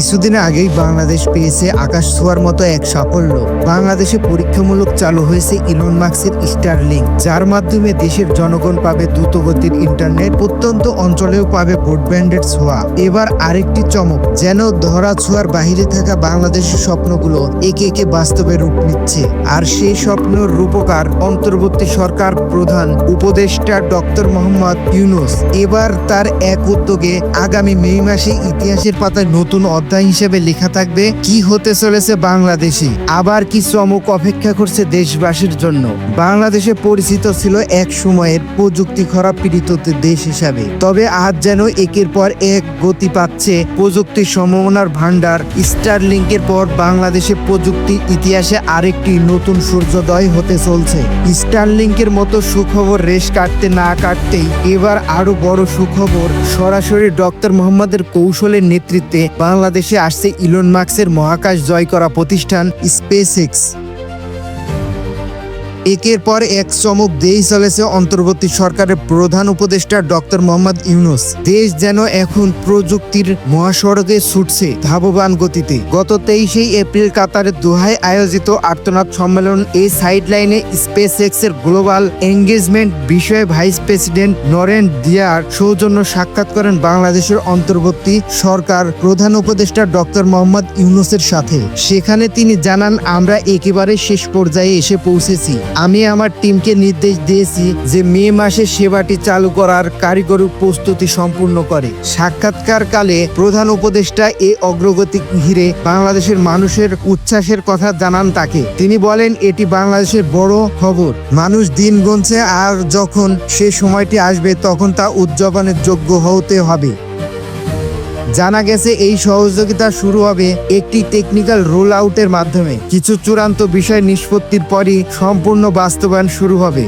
কিছুদিন আগেই বাংলাদেশ পেয়েছে আকাশ ছোঁয়ার মতো এক সাফল্য। বাংলাদেশে পরীক্ষামূলক চালু হয়েছে ইলন মার্কসের স্টারলিংক যার মাধ্যমে দেশের জনগণ পাবে দ্রুতগতির ইন্টারনেট, প্রত্যন্ত অঞ্চলেও পাবে ব্রডব্যান্ডের ছোঁয়া। এবার আরেকটি চমক, যেন ধরা ছোঁয়ার বাহিরে থাকা বাংলাদেশের স্বপ্নগুলো একে একে বাস্তবে রূপ নিচ্ছে। আর সেই স্বপ্নের রূপকার অন্তর্বর্তী সরকার প্রধান উপদেষ্টা ডক্টর মোহাম্মদ ইউনুস, এবার তার এক উদ্যোগে আগামী মে মাসে ইতিহাসের পাতায় নতুন অধ্যায় হিসেবে লেখা থাকবে, কি হতে চলেছে বাংলাদেশে? আবার কি চমক অপেক্ষা করছে দেশবাসীর জন্য। বাংলাদেশে পরিচিত ছিল এক সময়ের প্রযুক্তি খরা পীড়িত দেশ হিসাবে। তবে আজ যেন একের পর এক গতি পাচ্ছে প্রযুক্তি সম্ভাবনার ভান্ডার স্টারলিংকের পর বাংলাদেশে প্রযুক্তি ইতিহাসে আরেকটি নতুন সূর্যোদয় হতে চলছে। স্টারলিংকের মতো সুখবর রেশ কাটতে না কাটতেই এবার আরও বড় সুখবর সরাসরি ডক্টর মোহাম্মদের কৌশলের নেতৃত্বে বাংলাদেশে আসছে ইলন মার্কসের মহাকাশ জয় করা প্রতিষ্ঠান স্পেস এক্স একের পর এক চমক দিয়েই চলেছে অন্তর্বর্তী সরকারের প্রধান উপদেষ্টা ডক্টর মোহাম্মদ ইউনুস। দেশ যেন এখন প্রযুক্তির মহাসড়কে ছুটছে ধাবমান গতিতে। গত তেইশে এপ্রিল কাতারের দোহায় আয়োজিত আর্তনাদ সম্মেলন এই সাইডলাইনে স্পেস এক্সের গ্লোবাল এঙ্গেজমেন্ট বিষয়ে ভাইস প্রেসিডেন্ট নরেন দিয়ার সৌজন্য সাক্ষাৎ করেন বাংলাদেশের অন্তর্বর্তী সরকার প্রধান উপদেষ্টা ডক্টর মোহাম্মদ ইউনুসের সাথে। সেখানে তিনি জানান, আমরা একেবারে শেষ পর্যায়ে এসে পৌঁছেছি। আমি আমার টিমকে নির্দেশ দিয়েছি যে মে মাসে সেবাটি চালু করার কারিগরি প্রস্তুতি সম্পূর্ণ করে। সাক্ষাৎকার কালে প্রধান উপদেষ্টা এই অগ্রগতি ঘিরে বাংলাদেশের মানুষের উচ্ছ্বাসের কথা জানান তাকে। তিনি বলেন, এটি বাংলাদেশের বড় খবর। মানুষ দিন গুনছে আর যখন সে সময়টি আসবে তখন তা উদযাপনের যোগ্য হতে হবে। জানা গেছে এই সহযোগিতা শুরু হবে একটি টেকনিক্যাল রোল আউটের মাধ্যমে। কিছু চূড়ান্ত বিষয় নিষ্পত্তির পরই সম্পূর্ণ বাস্তবায়ন শুরু হবে।